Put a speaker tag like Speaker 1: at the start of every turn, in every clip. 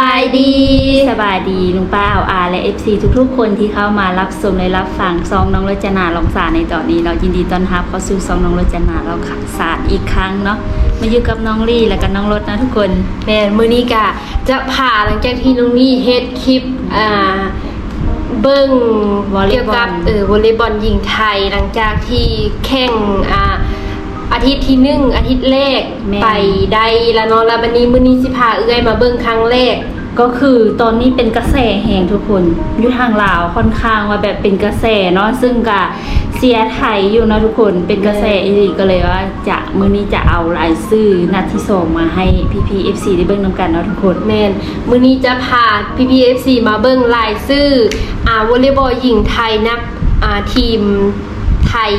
Speaker 1: บายดี
Speaker 2: สบายดีลุงป้าเอาอาและ FC ทุกๆ คนที่เข้ามารับชมและรับฟังซองน้องรจนาลองสารในตอนนี้ เรายินดีต้อนรับเข้าสู่ซองน้องรจนาเราขัสารอีกครั้งเนาะมาอยู่กับน้องลี่และกับน้องรถนะทุกคน
Speaker 1: แม่นมื้อนี้กะจะพาหลังจากที่น้องนี่เฮ็ดคลิปอ่าเบิ่ง
Speaker 2: วอลเลย์บอล
Speaker 1: เกี่ยวกับเออวอลเลย์บอลหญิงไทย หลังจากที่แข่งอ่า อาทิตย์ที่หนึ่งอาทิตย์แรก
Speaker 2: แม่น
Speaker 1: ไปได้แล้วเนาะแล้ววันนี้มื้อนี้สิพาเอื้อยมาเบิ่งครั้งแรก
Speaker 2: ก็คือตอนนี้เป็นกระแสแห่งทุกคนอยู่ทางลาวค่อนข้างว่าแบบเป็นกระแสเนาะซึ่งกะเสียไทยอยู่นะทุกคนเป็นกระแสอีหลีก็เลยว่าจะมื้อนี้จะเอารายชื่อนัดที่สองมาให้พี่พีเอฟซีได้เบิ่งนำกันเนาะทุกคน
Speaker 1: แมนมื้อนี้จะพา PPFC มาเบิ่งรายชื่ออ่าวอลเลย์บอลหญิงไทยนักอ่าทีมไทย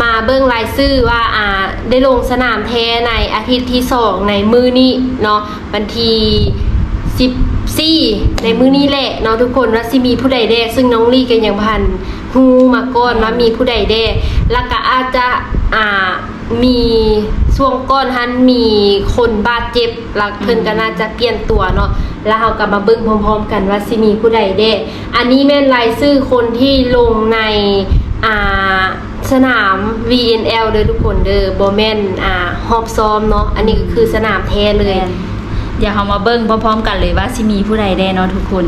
Speaker 1: มาเบิ่งรายชื่อว่าอ่าได้ลงสนามแท้ในอาทิตย์ที่สองในมื้อนี้เนาะวันที่14ในมื้อนี้แหละเนาะทุกคนว่าสิมีผู้ใดแดซึ่งน้องลี่กันยังพันฮูมาก่อนว่ามีผู้ใดแดแล้วก็อาจจะอ่ามีช่วงก้อนฮันมีคนบาดเจ็บแล้วเพิ่นก็น่าจะเปลี่ยนตัวเนาะแล้วเรากลับมาเบิ่งพร้อม ๆ กันว่าสิมีผู้ใดแดอันนี้แม่นรายชื่อคนที่ลงในอ่า สนาม VNL เด้อทุกคนเด้อบ่แม่นอ่าฮอบซ้อมเนาะอันนี้ก็คือสนามแท้เลย
Speaker 2: เดี๋ยวเรามาเบิ้งพร้อมๆกันเลยว่าสิมีผู้ใดได้เนาะทุกคน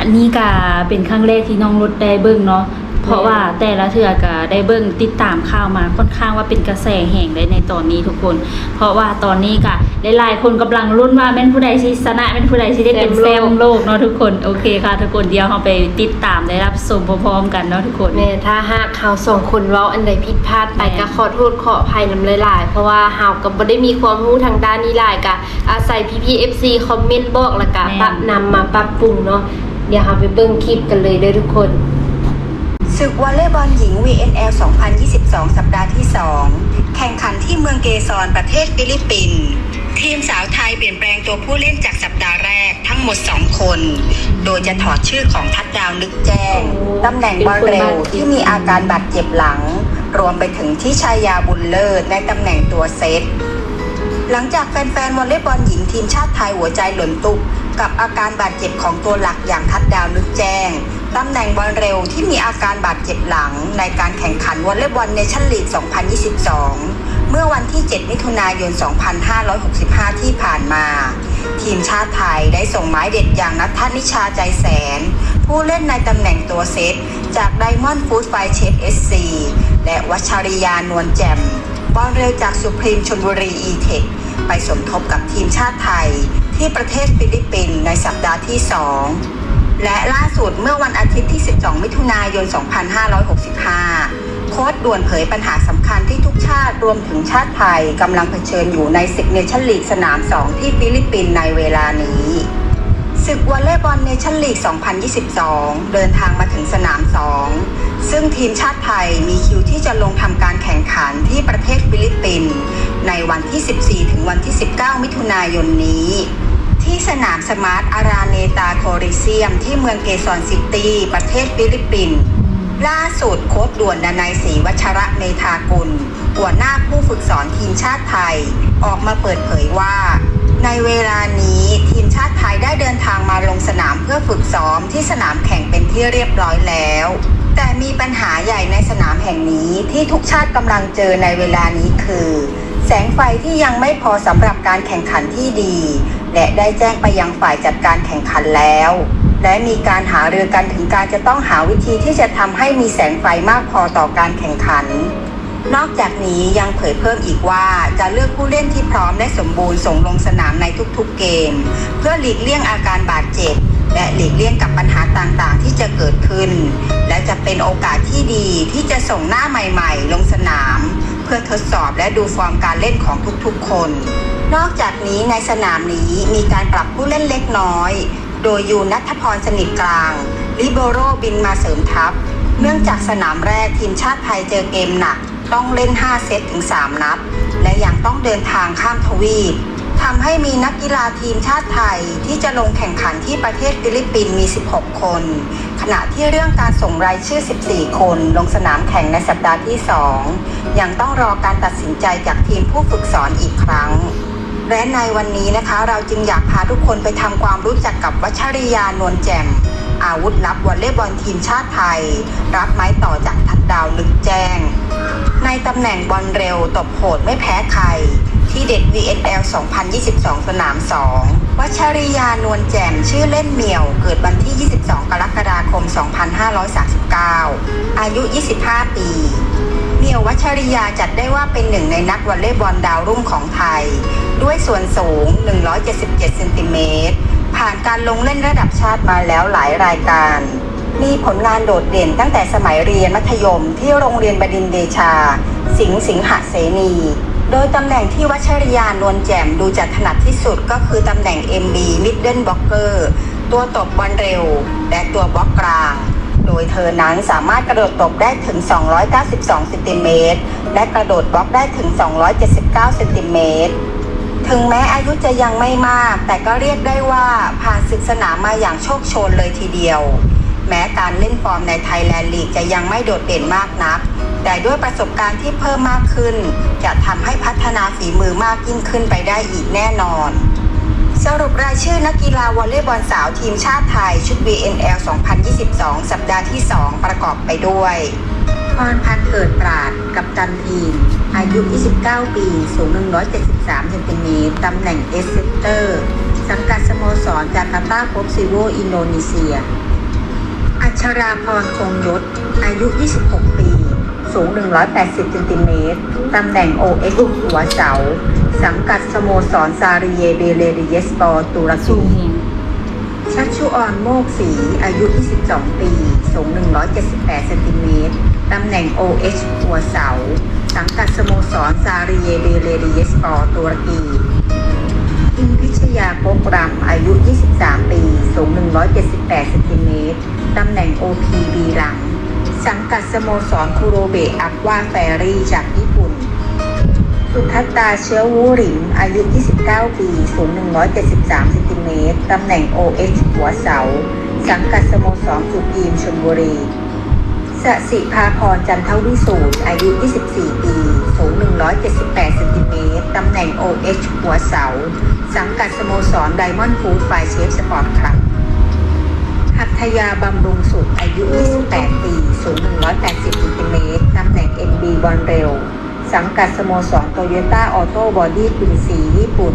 Speaker 2: อันนี้ก็เป็นครั้งแรกที่น้องรถได้เบิ้งเนาะเพราะว่าแต่ละเทือก็ได้เบิ้งติดตามข่าวมาค่อนข้างว่าเป็นกระแสแห่งเลยในตอนนี้ทุกคน เพราะว่าตอนนี้ก็หลายๆคนกำลังรุ่นว่าแม่นผู้ใดสิชนะแม่นผู้ใดสิได้เป็นแชมป์โลกเนาะทุกคนโอเคค่ะ ทุกคนเดี๋ยวเราไปติดตามได้รับชมพร้อมๆกันเนาะทุกคน
Speaker 1: แม่ถ้าหากเขาสองคนเว้าอันใดผิดพลาดไป
Speaker 2: แม่
Speaker 1: ก็ขอโทษขออภัยนำหลาย ๆ เพราะว่าเฮาก็บ่ได้มีความรู้ทางด้านนี้หลายก็อาศัย PPFC คอมเมนต์บอกแล้วก็
Speaker 2: แม่
Speaker 1: ปรับนำมาปรับปรุงเนาะ เดี๋ยวเฮาไปเบิ่งคลิปกันเลยเด้อทุกคน
Speaker 3: ศึกวอลเลย์บอลหญิง VNL 2022 สัปดาห์ที่ 2 แข่งขันที่เมืองเกซอนประเทศฟิลิปปินส์ทีมสาวไทยเปลี่ยนแปลงตัวผู้เล่นจากสัปดาห์แรกทั้งหมด 2 คน โดยจะถอดชื่อของทัดดาวนึกแจ้ง ตำแหน่งบอลเร็วที่มีอาการบาดเจ็บหลัง รวมไปถึงที่ชายาบุญเลิศในตำแหน่งตัวเซตหลังจากแฟนๆวอลเลย์บอลหญิงทีมชาติไทยหัวใจหล่นตุก กับอาการบาดเจ็บของตัวหลักอย่างทัดดาวนึกแจ้งตำแหน่งบอลเร็วที่มีอาการบาดเจ็บหลังในการแข่งขันวอลเลย์บอลเนชั่นลีก 2022 เมื่อวันที่ 7 มิถุนายน 2565 ที่ผ่านมา ทีมชาติไทยได้ส่งไม้เด็ดอย่างนัทธนิชาใจแสน ผู้เล่นในตำแหน่งตัวเซต จากไดมอนด์ฟูดไฟเชฟเอสซีและวัชริยานวลแจ่มบอลเร็วจากสุพรีมชนบุรีอีเทคไปสมทบกับทีมชาติไทย ที่ประเทศฟิลิปปินส์ในสัปดาห์ที่ 2 และล่าสุดเมื่อวันอาทิตย์ที่ 12 มิถุนายน 2565 โค้ดด่วนเผยปัญหาสำคัญที่ทุกชาติรวมถึงชาติไทยกำลังเผชิญอยู่ในศึกเนชั่นลีกสนาม 2 ที่ฟิลิปปินส์ในเวลานี้ศึกวอลเลย์บอลเนชั่นลีก 2022 เดินทางมาถึงสนาม 2 ซึ่งทีมชาติไทยมีคิวที่จะลงทำการแข่งขันที่ประเทศฟิลิปปินส์ในวันที่ 14 ถึงวันที่ 19 มิถุนายนนี้ ที่สนามสมาร์ทอาราเนตาโคริเซียม ที่เมืองเกซอนซิตี้ประเทศฟิลิปปินส์ล่าสุดโค้ดด่วนดนายศรีวัชระเมธากุล หัวหน้าผู้ฝึกสอนทีมชาติไทย ออกมาเปิดเผยว่า ในเวลานี้ทีมชาติไทยได้เดินทางมาลงสนามเพื่อฝึกซ้อมที่สนามแข่งเป็นที่เรียบร้อยแล้ว แต่มีปัญหาใหญ่ในสนามแห่งนี้ที่ทุกชาติกำลังเจอในเวลานี้คือ แสงไฟที่ยังไม่พอสำหรับการแข่งขันที่ดี และได้แจ้งไปยังฝ่ายจัดการแข่งขันแล้ว และมีการหาเรือกันถึงการจะต้องหาวิธีที่จะทำให้มีแสงไฟมากพอต่อการแข่งขัน นอกจากนี้ยังเผยเพิ่มอีกว่าจะเลือกผู้เล่นที่พร้อมและสมบูรณ์ส่งลงสนามในทุกๆเกม เพื่อหลีกเลี่ยงอาการบาดเจ็บและหลีกเลี่ยงกับปัญหาต่างๆ ที่จะเกิดขึ้น และจะเป็นโอกาสที่ดีที่จะส่งหน้าใหม่ ๆ ลงสนาม พื่อทดสอบและดูฟอร์มการเล่นของทุกๆคน นอกจากนี้ในสนามนี้มีการปรับผู้เล่นเล็กน้อย โดยยูนัทพรสนิทกลางลิโบโรบินมาเสริมทัพ เนื่องจากสนามแรกทีมชาติไทยเจอเกมหนัก ต้องเล่น 5 เซตถึง 3 นัด และยังต้องเดินทางข้ามทวีป ทำให้มีนักกีฬาทีมชาติไทยที่จะลงแข่งขันที่ประเทศฟิลิปปินส์มี 16 คน ขณะที่เรื่องการส่งรายชื่อ 14 คนลงสนามแข่งในสัปดาห์ที่ 2 ยังต้องรอการตัดสินใจจากทีมผู้ฝึกสอนอีกครั้ง และในวันนี้นะคะ เราจึงอยากพาทุกคนไปทำความรู้จักกับวัชริยานวลแจ่มอาวุธลับวอลเลย์บอลทีมชาติไทย รับไม้ต่อจากทัดดาวลึกแจ้ง ในตำแหน่งบอลเร็วตบโหดไม่แพ้ใคร ที่เด็ด VNL 2022 สนาม 2 วัชริยานวลแจ่มชื่อเล่นเหมียว เกิดวันที่ 22 กรกฎาคม 2539 อายุ 25 ปี เหมียววัชริยาจัดได้ว่าเป็นหนึ่งในนักวอลเลย์บอลดาวรุ่งของไทย ด้วยส่วนสูง 177 เซนติเมตร ผ่านการลงเล่นระดับชาติมาแล้วหลายรายการมีผลงานโดดเด่นตั้งแต่สมัยเรียนมัธยมที่โรงเรียนบดินเดชา สิงห์สิงหเสนี โดยตำแหน่งที่วัชริยานวลแจ่มดูจะถนัดที่สุดก็คือตำแหน่ง MB Middle Blocker ตัวตบบอลเร็ว และตัวบล็อกกลาง โดยเธอนั้นสามารถกระโดดตบได้ถึง 292เซนติเมตรและกระโดดบล็อกได้ถึง 279เซนติเมตรถึงแม้อายุจะยังไม่มาก แต่ก็เรียกได้ว่าผ่านศึกสนามมาอย่างโชคโชนเลยทีเดียว แม้การเล่นฟอร์มในไทยแลนด์ลีกจะยังไม่โดดเด่นมากนัก แต่ด้วยประสบการณ์ที่เพิ่มมากขึ้น จะทำให้พัฒนาฝีมือมากยิ่งขึ้นไปได้อีกแน่นอน สรุปรายชื่อนักกีฬาวอลเลย์บอลสาวทีมชาติไทยชุด VNL 2022 สัปดาห์ที่ 2 ประกอบไปด้วยพรพันธ์เกิดปราดกับตันทีม อายุ 29 ปี สูง 173เซนติเมตรตำแหน่งเอสเซนเตอร์ สังกัดสโมสรจาการ์ตาโปซิโวอินโดนีเซีย อัชราพรคงยศ อายุ 26 สูง 180เซนติเมตร ตำแหน่ง OX หัวเสา สังกัดสโมสรซาริเยเบเลริเยสปอร์ตุรกีชัชชุออนโมกศรีอายุ 22 ปี สูง 178เซนติเมตร ตำแหน่ง OH หัวเสา สังกัดสโมสรซาริเยเบเลริเยสปอร์ตุรกีอินพิชยาโปกรำอายุ 23 ปี สูง 178เซนติเมตร ตำแหน่ง OPB หลัง สังกัดสโมสรคูโรเบะอักวาแฟรี่จากญี่ปุ่น สุทัตตาเชื้อวูริมอายุ 29 ปี สูง 173เซนติเมตร ตำแหน่ง OH หัวเสา สังกัดสโมสรสุกีมชลบุรีสสิภาพรจันทวิสูตรอายุ 24 ปี สูง 178เซนติเมตร ตำแหน่ง OH หัวเสา สังกัดสโมสรไดมอนด์ฟูดไฟเชฟสปอร์ตคลับ หัตถยาบำรุงสุดอายุ 28 ปีสูง 180เซนติเมตรตำแหน่ง NB บอลเร็ว สังกัดสโมสรโตโยต้าออโต้บอดี้ปินซีญี่ปุ่น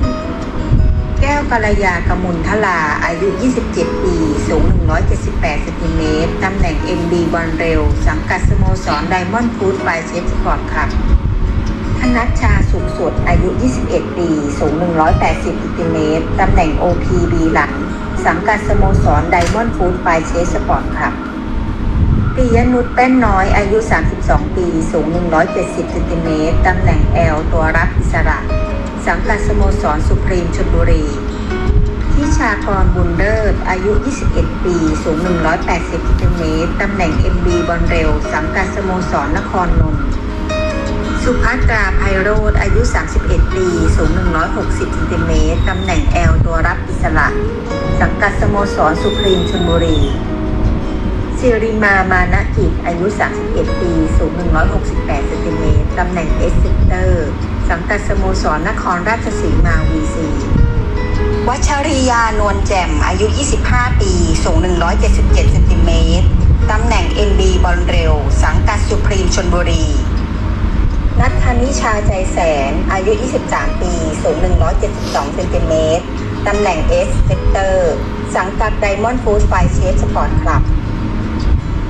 Speaker 3: แก้วกัลยากมุลทลาอายุ 27 ปี สูง 178เซนติเมตรตำแหน่ง MB บอลเร็ว สังกัดสโมสรไดมอนด์ฟูดไฟเชฟสปอร์ตคลับธนัชชาสุขสดอายุ 21 ปี สูง 180เซนติเมตรตำแหน่ง OPB หลัง สังกัดสโมสรไดมอนด์ฟูดไฟเชฟสปอร์ตคลับปิยนุชแป้นน้อยอายุ 32 ปี สูง 170เซนติเมตรตำแหน่ง L ตัวรับอิสระ สังกัดสโมสรสุพรีมชลบุรีทิชากรบุญเลิศอายุ 21 ปี สูง 180เซนติเมตรตำแหน่ง MB บอลเร็ว สังกัดสโมสรนครนนท์ สุภัตราไพโรธอายุ 31 ปี สูง 160เซนติเมตร ตำแหน่ง L ตัวรับอิสระ สังกัดสโมสรสุพรีมชลบุรีสิริมามานะกิจ อายุ 31 ปี สูง 168เซนติเมตร ตำแหน่งเอสเซนเตอร์ สังกัดสโมสรนครราชสีมาวีซีวัชริยานวลแจ่ม อายุ 25 ปี สูง 177เซนติเมตร ตำแหน่ง NB บอลเร็ว สังกัดสุพรีมชนบุรี นัทธนิชาใจแสน อายุ 23 ปีสูง172เซนติเมตร ตำแหน่ง S เซนเตอร์ สังกัดไดมอนด์ฟูดไฟเชฟสปอร์ตคลับ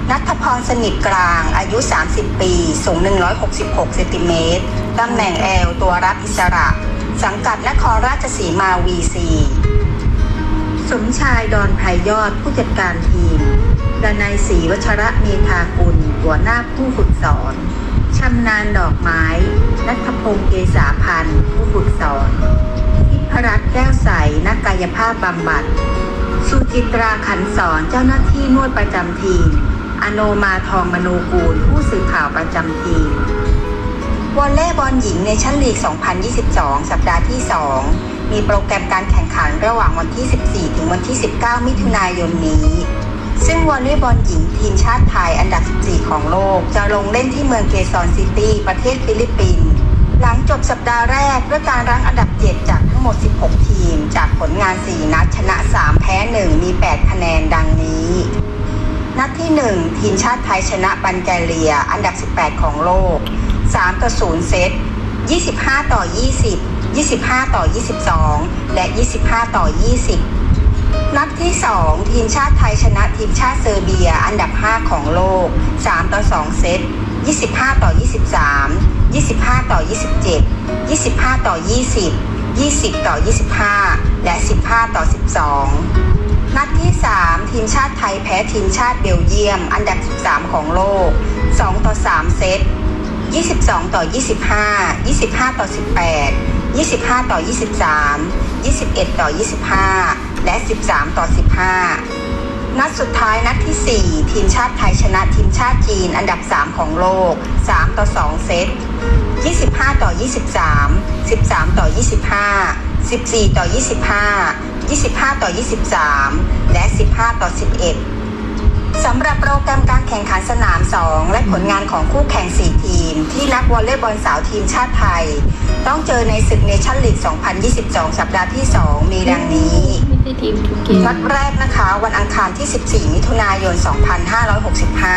Speaker 3: นัทพรสนิทกลาง อายุ 30 ปี สูง 166เซนติเมตร ตำแหน่งแอลตัวรับอิสระ สังกัดนครราชสีมาวีซีสมชายดอนไพยอดผู้จัดการทีมดนายศรีวัชระเมธากุล หัวหน้าผู้ฝึกสอน ชำนาญดอกไม้นัทพงศ์เกษาพันธ์ผู้ฝึกสอนทิพรัตน์แก้วใสนักกายภาพบำบัด สุจิตราขันสอนเจ้าหน้าที่นวดประจำทีม อโนมาทองมโนกูล ผู้สื่อข่าวประจำทีมวอลเลย์บอลหญิงในชั้นลีก 2022 สัปดาห์ที่ 2 มีโปรแกรมการแข่งขันระหว่างวันที่ 14 ถึงวันที่ 19 มิถุนายนนี้ ซึ่งวอลเลย์บอลหญิงทีมชาติไทยอันดับ 14 ของโลก จะลงเล่นที่เมืองเกซอนซิตี้ ประเทศฟิลิปปินส์หลังจบสัปดาห์แรกด้วยการรั้งอันดับ 7 จากทั้งหมด 16 ทีม จากผลงาน 4 นัดชนะ 3 แพ้ 1 มี 8 คะแนนดังนี้ นัดที่ 1 ทีมชาติไทยชนะบันแกเรีย อันดับ 18 ของโลก 3 ต่อ 0 เซต 25 ต่อ 20 25 ต่อ 22 และ 25 ต่อ 20 นัดที่ 2 ทีมชาติไทยชนะทีมชาติเซอร์เบียอันดับ 5 ของโลก 3 ต่อ 2 เซต 25 ต่อ 23 25 ต่อ 27 25 ต่อ 20 20 ต่อ 25 และ 15 ต่อ 12 นัดที่ 3 ทีมชาติไทยแพ้ทีมชาติเบลเยียม อันดับ 13 ของโลก 2 ต่อ 3 เซต 22 ต่อ 25 25 ต่อ 18 25 ต่อ 23 21 ต่อ 25 และ 13 ต่อ 15 นัดสุดท้ายนัดที่ 4 ทีมชาติไทยชนะทีมชาติจีนอันดับ 3 ของโลก 3 ต่อ 2 เซต 25 ต่อ 23 13 ต่อ 25 14 ต่อ 25 25 ต่อ 23 และ 15 ต่อ 11 สำหรับโปรแกรมการแข่งขันสนาม 2 และผลงานของคู่แข่ง 4 ทีม ที่นักวอลเลย์บอลสาวทีมชาติไทย ต้องเจอในศึกเนชั่นลีก 2022 สัปดาห์ที่ 2 มีดังนี้
Speaker 1: ไม่ใช่ทีมทุกเกม
Speaker 3: นัดแรกนะคะวันอังคารที่ 14 มิถุนายน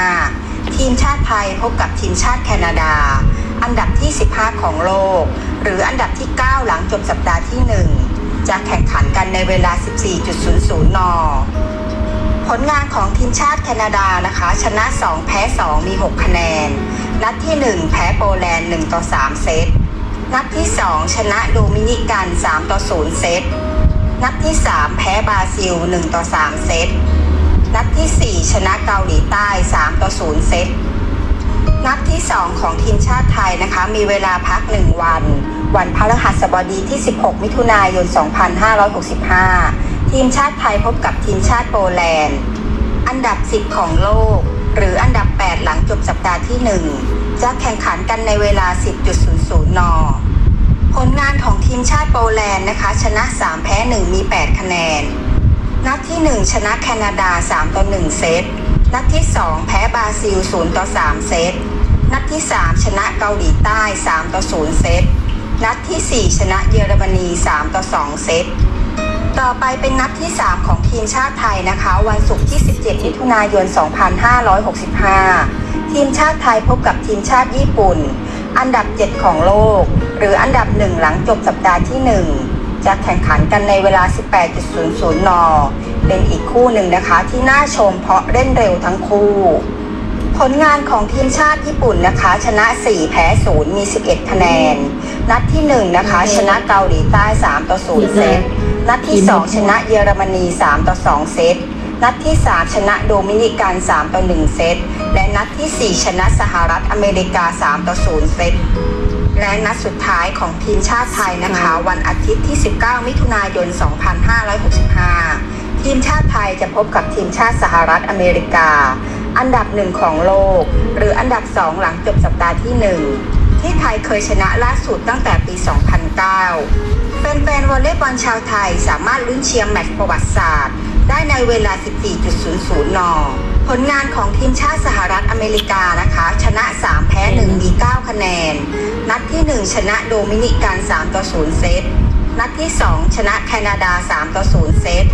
Speaker 3: 2565 ทีมชาติไทยพบกับทีมชาติแคนาดา อันดับที่ 15 ของโลก หรืออันดับที่ 9 หลังจบสัปดาห์ที่ 1 จะแข่งขันกันในเวลา 14.00 น ผลงานของทีมชาติแคนาดานะคะ ชนะ 2 แพ้ 2 มี 6 คะแนน นัดที่ 1 แพ้โปแลนด์ 1 ต่อ 3 เซต นัดที่ 2 ชนะโดมินิกัน 3 ต่อ 0 เซต นัดที่ 3 แพ้บราซิล 1 ต่อ 3 เซต นัดที่ 4 ชนะเกาหลีใต้ 3 ต่อ 0 เซต นัดที่ 2 ของทีมชาติไทยนะคะ มีเวลาพัก 1 วัน วันพฤหัสบดีที่ 16 มิถุนายน 2565 ทีมชาติไทยพบกับทีมชาติโปแลนด์ อันดับ 10 ของโลก หรืออันดับ 8 หลังจบสัปดาห์ที่ 1 จะแข่งขันกันในเวลา 10.00 น ผลงานของทีมชาติโปแลนด์นะคะ ชนะ 3 แพ้ 1 มี 8 คะแนน นัดที่ 1 ชนะแคนาดา 3 ต่อ 1 เซต นัดที่ 2 แพ้บราซิล 0 ต่อ 3 เซต นัดที่ 3 ชนะเกาหลีใต้ 3 ต่อ 0 เซต นัดทีสี่4 ชนะเยอรมนี 3 ต่อ 2 เซต ต่อไปเป็นนัดที่ 3 ของทีมชาติไทยนะคะ วันศุกร์ที่ 17 มิถุนายน 2565 ทีมชาติไทยพบกับทีมชาติญี่ปุ่น อันดับ 7 ของโลก หรืออันดับ 1 หลังจบสัปดาห์ที่ 1 จะแข่งขันกันในเวลา 18.00 น เป็นอีกคู่หนึ่งนะคะที่น่าชมเพราะเล่นเร็วทั้งคู่ผลงานของทีมชาติญี่ปุ่นนะคะ ชนะ 4 แพ้ 0 มี 11 คะแนน นัดที่ 1 นะคะ ชนะเกาหลีใต้ 3 ต่อ 0 เซต นัดที่ 2 ชนะเยอรมนี 3 ต่อ 2 เซต นัดที่ 3 ชนะโดมินิกัน 3 ต่อ 1 เซต และนัดทีสี่ 4 ชนะสหรัฐอเมริกา 3 ต่อ 0 เซต และนัดสุดท้ายของทีมชาติไทยนะคะ วันอาทิตย์ที่ 19 มิถุนายน 2565 ทีมชาติไทยจะพบกับทีมชาติสหรัฐอเมริกา อันดับหนึ่งของโลก หรืออันดับสองหลังจบสัปดาห์ที่หนึ่งที่ไทยเคยชนะล่าสุดตั้งแต่ปี 2009 แฟนๆวอลเลย์บอลชาวไทยสามารถลุ้นเชียร์แมตช์ประวัติศาสตร์ ได้ในเวลา 14.00 น ผลงานของทีมชาติสหรัฐอเมริกานะคะ ชนะ 3 แพ้ 1 มี 9 คะแนน นัดที่ 1 ชนะโดมินิกัน 3 ต่อ 0 เซต นัดที่ 2 ชนะแคนาดา 3 ต่อ 0 เซต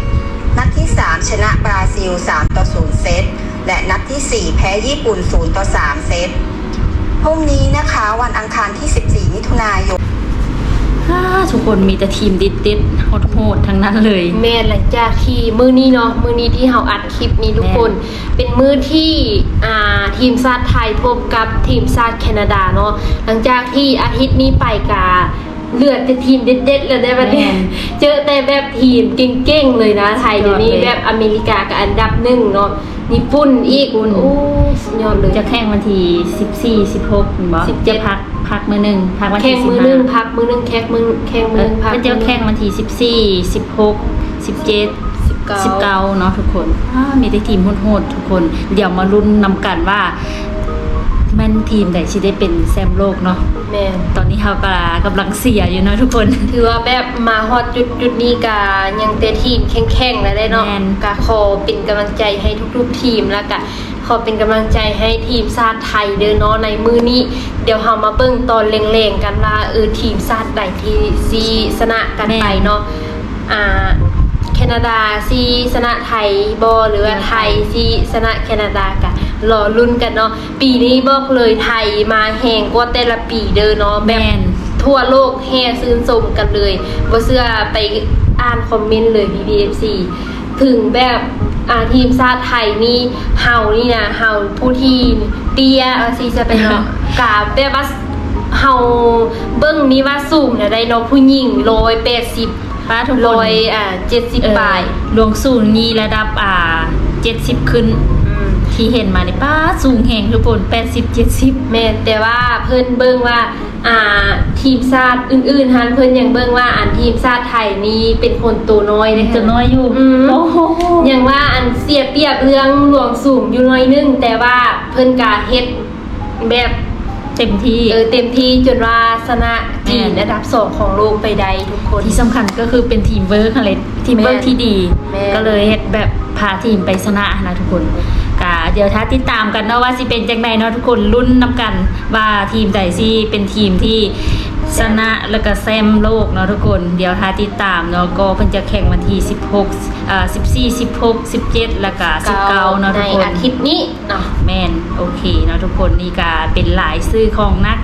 Speaker 3: นัดที่ 3 ชนะบราซิล 3 ต่อ 0 เซต และนัดที่ 4 แพ้ญี่ปุ่น 0 ต่อ 3 เซตพรุ่งนี้นะคะวันอังคารที่ 14 มิถุนายน
Speaker 2: อ่าทุกคนมีแต่ทีมดิดดิดโหดโหดๆทั้งนั้นเลย
Speaker 1: แม่นหลังจากที่มือนี้เนาะมือนี้ที่เราอัดคลิปนี้ทุกคน เป็นมือที่อ่าทีมชาติไทยพบกับทีมชาติแคนาดาเนาะหลังจากที่อาทิตย์นี้ไปกาเลือดแต่ทีมเด็ดๆเลยได้ประเด็นเจอแต่แบบทีมเก่งๆเลยนะไทยเดี๋ยวนี้แบบอเมริกากับอันดับหนึ่งเนาะญี่ปุ่นอีกโอ้สุดยอดเลย
Speaker 2: จะแข่งวันที่14 16นี่บ่
Speaker 1: 17
Speaker 2: จะพัก พักมือหนึ่งพักวัน
Speaker 1: แข่
Speaker 2: ที่
Speaker 1: งมือหนึงพักมือหนึงแข่งมือแข่งมือหนึงพัก
Speaker 2: ก็จะแข่งวันที่14 16 17
Speaker 1: 19
Speaker 2: 19เนาะทุกคนอ่ามีแต่ทีมโหดๆทุกคน เดี๋ยวมาลุ้นนำกันว่า แม่นทีมไหนที่ได้เป็นแชมป์โลกเนาะ
Speaker 1: แม่น
Speaker 2: ตอนนี้เขากกำลังเสียอยู่เนาะทุกคน
Speaker 1: ถือว่าแบบมาฮอดจุดจุดนี้กายังเตะทีมแข็งๆแล้วได้เนาะ
Speaker 2: แม่น
Speaker 1: กาขอเป็นกำลังใจให้ทุกๆทีมแล้วก็ ขอเป็นกำลังใจให้ทีมชาติไทยเด้อเนาะในมือนี้ เดี๋ยวเรามาเบิ่งตอนเร่งๆกันว่าเออทีมชาติใดที่ซีชนะกันไปเนาะอ่าแคนาดาซีชนะไทยบอหรือว่าไทยซีชนะแคนาดากะรอลุ้นกันเนาะปีนี้บอกเลยไทยมาแหงกว่าแต่ละปีเด้อเนาะแบ
Speaker 2: แม่
Speaker 1: บ
Speaker 2: น
Speaker 1: ทั่วโลกแห่ซื่นชมกันเลยบ่เชื่อไปอ่านคอมเมนต์เลย BBFC ถึงแบบ อ่าทีมชาติไทยนี่เฮานี่นะเฮาผู้ที่เตี้ยเอาสิจะเป็นเนาะกาแบบว่าเฮาเบิ่งนี่ว่าสูงนะได้เนาะผู้หญิง180
Speaker 2: ป้าทุกคน
Speaker 1: ร้อยอ่าเจ็ดสิบ
Speaker 2: เอ่อ
Speaker 1: ปลาย
Speaker 2: หลวงสูงนี่ระดับอ่า70ขึ้น
Speaker 1: ม
Speaker 2: ที่เห็นมานี่ป้าสูงแหงทุกคน80 70
Speaker 1: แม่นแต่ว่าเพิ่นเบิ่งว่าอ่า ทีมชาติอื่นๆฮันเพิ่นยังเบิ่งว่าอันทีมชาติไทยนี่เป็นคนตัวน้อยนะคะ
Speaker 2: จะน้อยอยู่
Speaker 1: อืม
Speaker 2: โอ้โห
Speaker 1: ยังว่าอันเสียเปรียบเรื่องหลวงสูงอยู่หน้อยนึงแต่ว่าเพิ่นกาเฮ็ดแบบ
Speaker 2: เต็มที่
Speaker 1: เออเต็มที่จนว่าชนะจีน
Speaker 2: แม่น
Speaker 1: อันดับสองของโลกไปได้ทุกคน
Speaker 2: ที่สำคัญก็คือเป็นทีมเวิร์กอะไรทีมเวิร์ก
Speaker 1: แม่น
Speaker 2: ที่ดี
Speaker 1: แม่น
Speaker 2: ก็เลยเฮ็ดแบบพาทีมไปชนะนะทุกคนกะเดี๋ยวถ้าติดตามกันเนาะว่าสิเป็นจังไดเนาะทุกคนลุ้นนํกันว่าทีมใดสิเป็นทีมที่ ชนะแล้วก็แซมโลกเนาะทุกคน เดี๋ยวถ้าติดตามเนาะก็เพิ่นจะแข่งวันที่ 16อ่า14 16 17 แล้วก็19เนาะทุ
Speaker 1: ใน
Speaker 2: กคน
Speaker 1: อาทิตย์นี้เนาะ
Speaker 2: แม่นโอเคเนาะทุกคนนี่ก็เป็นหลายซื้อของนัก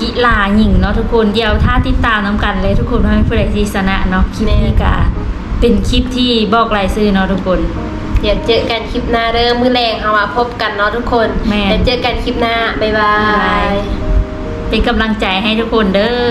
Speaker 2: กีฬาหญิงเนาะทุกคนเดี๋ยวถ้าติดตามน้ำกันเลยทุกคนว่าผู้ใดที่ชนะเนาะคลิปนี้ก็เป็นคลิปที่บอกรายซื้อเนาะทุกคน
Speaker 1: เดี๋ยวเจอกันคลิปหน้าเด้อมื้อแรงเอามาพบกันเนาะทุกคน
Speaker 2: แม่น
Speaker 1: เดี๋ยวเจอกันคลิปหน้าบ๊ายบา
Speaker 2: บ๊ายบาย
Speaker 1: ย
Speaker 2: เป็นกำลังใจให้ทุกคนเด้อ